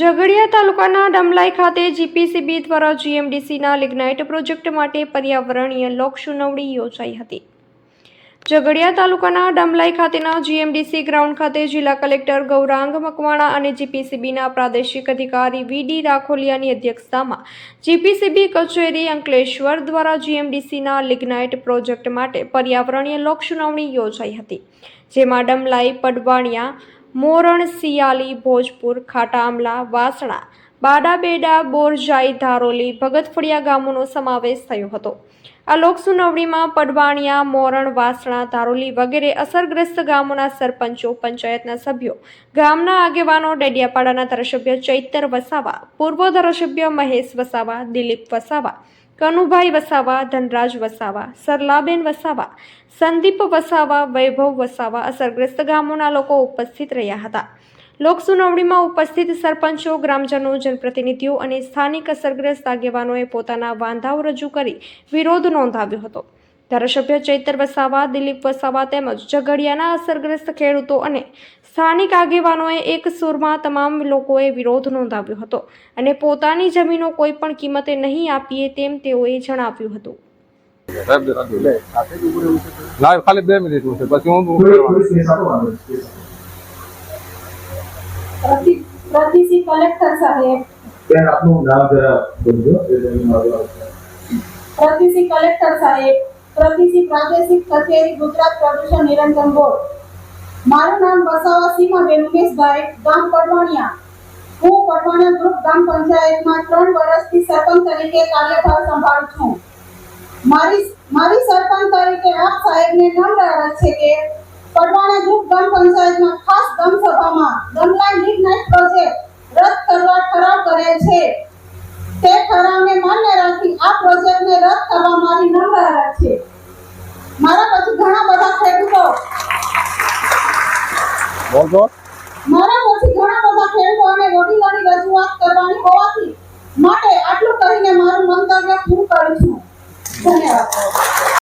ઝઘડિયા તાલુકાના ડમલાઈ ખાતે જીપીસીબી દ્વારા જીએમડીસીના લિગ્નાઇટ પ્રોજેક્ટ માટે પર્યાવરણીય લોક સુનાવણી યોજાઈ હતી. ઝઘડિયા તાલુકાના ડમલાઈ ખાતેના જીએમડીસી ગ્રાઉન્ડ ખાતે જિલ્લા કલેક્ટર ગૌરાંગ મકવાણા અને જીપીસીબીના પ્રાદેશિક અધિકારી વીડી રાખોલિયાની અધ્યક્ષતામાં જીપીસીબી કચેરી અંકલેશ્વર દ્વારા જીએમડીસીના લિગ્નાઇટ પ્રોજેક્ટ માટે પર્યાવરણીય લોક સુનાવણી યોજાઈ હતી, જેમાં ડમલાઈ, પડવાણિયા મોરણ સિયાલી ભોજપુર ખાટાઆમલા વાસણા, બાડાબેડા, બોરજાઈ, ધારોલી, ભગતફળિયા ગામોનો સમાવેશ થયો હતો. આ લોકસુનાવણીમાં પડવાણિયા, મોરણ, વાસણા, ધારોલી વગેરે અસરગ્રસ્ત ગામોના સરપંચો, પંચાયતના સભ્યો, ગામના આગેવાનો ડેડિયાપાડાના ધારાસભ્ય ચૈતર વસાવા, પૂર્વ ધારાસભ્ય મહેશ વસાવા, દિલીપ વસાવા કનુભાઈ વસાવા, ધનરાજ વસાવા, સરલાબેન વસાવા, સંદીપ વસાવા, વૈભવ વસાવા અસરગ્રસ્ત ગામોના લોકો ઉપસ્થિત રહ્યા હતા. લોકસુનાવણીમાં ઉપસ્થિત સરપંચો, ગ્રામજનો, જનપ્રતિનિધિઓ અને સ્થાનિક અસરગ્રસ્ત આગેવાનોએ પોતાના વાંધાઓ રજૂ કરી વિરોધ નોંધાવ્યો હતો. ધારાસભ્ય ચૈતર વસાવા દિલીપ વસાવા તેમજ ઝઘડિયાના અસરગ્રસ્ત ખેડૂતો અને સ્થાનિક આગેવાનોએ એક સુરમાં તમામ લોકોએ વિરોધ નોંધાવ્યો હતો અને પોતાની જમીનો કોઈ પણ કિંમતે નહીં આપીએ તેમ તેઓએ જણાવ્યું હતું. ખાલી બે મિનિટ છે પછી હું સાહેબ. કલેક્ટર સાહેબ. પ્રતિશી પ્રાદેશિક કચેરી ગુજરાત પ્રદૂષણ નિયંત્રણ બોર્ડ. મારું નામ વસાવા સીમાબેન ગામ પડવાણિયા. હું પડવાણિયા ગ્રુપ ગ્રામ પંચાયતમાં ત્રણ વર્ષથી સરપંચ તરીકે કાર્યભાર સંભાળું છું. મારી મારી સરપંચ તરીકે આપ સાહેબને નમ્ર અરજ છે કે પડવાણા છે. મારા પછી ઘણા બધા ખેડૂતો બોલ મારા પછી ઘણા બધા ખેડૂતો અને વડીલોની રજૂઆત કરવાની હોવાથી માટે આટલું કરીને મારું મંતવ્ય પૂરું કરું છું. ધન્યવાદ.